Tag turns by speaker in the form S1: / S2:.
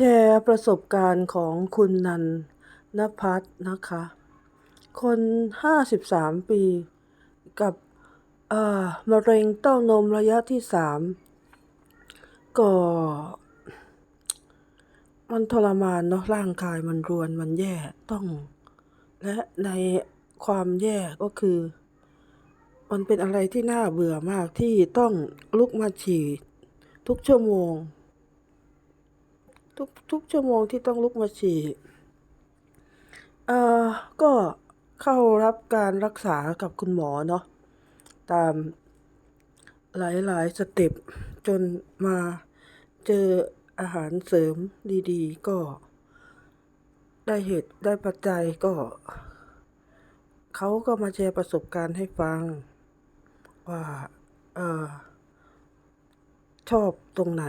S1: แชร์ประสบการณ์ของคุณนันนพัฒน์นะคะ คน 53 ปี กับเอ่อมะเร็งเต้านมระยะที่ 3 ก็ มันทรมานเนาะร่างกายมันรวนมันแย่ต้อง และในความแย่ก็คือ มันเป็นอะไรที่น่าเบื่อมากที่ต้องลุกมาฉี่ทุกชั่วโมง ทุกทุกชั่วโมงที่ต้องลุกมาฉี่เอ่อก็เข้ารับการรักษากับคุณหมอเนาะตามหลายๆสเต็ปจนมาเจออาหารเสริมดีๆ ก็ ได้เหตุได้ปัจจัยก็เขาก็มาแชร์ประสบการณ์ให้ฟัง ว่าเออชอบตรงไหน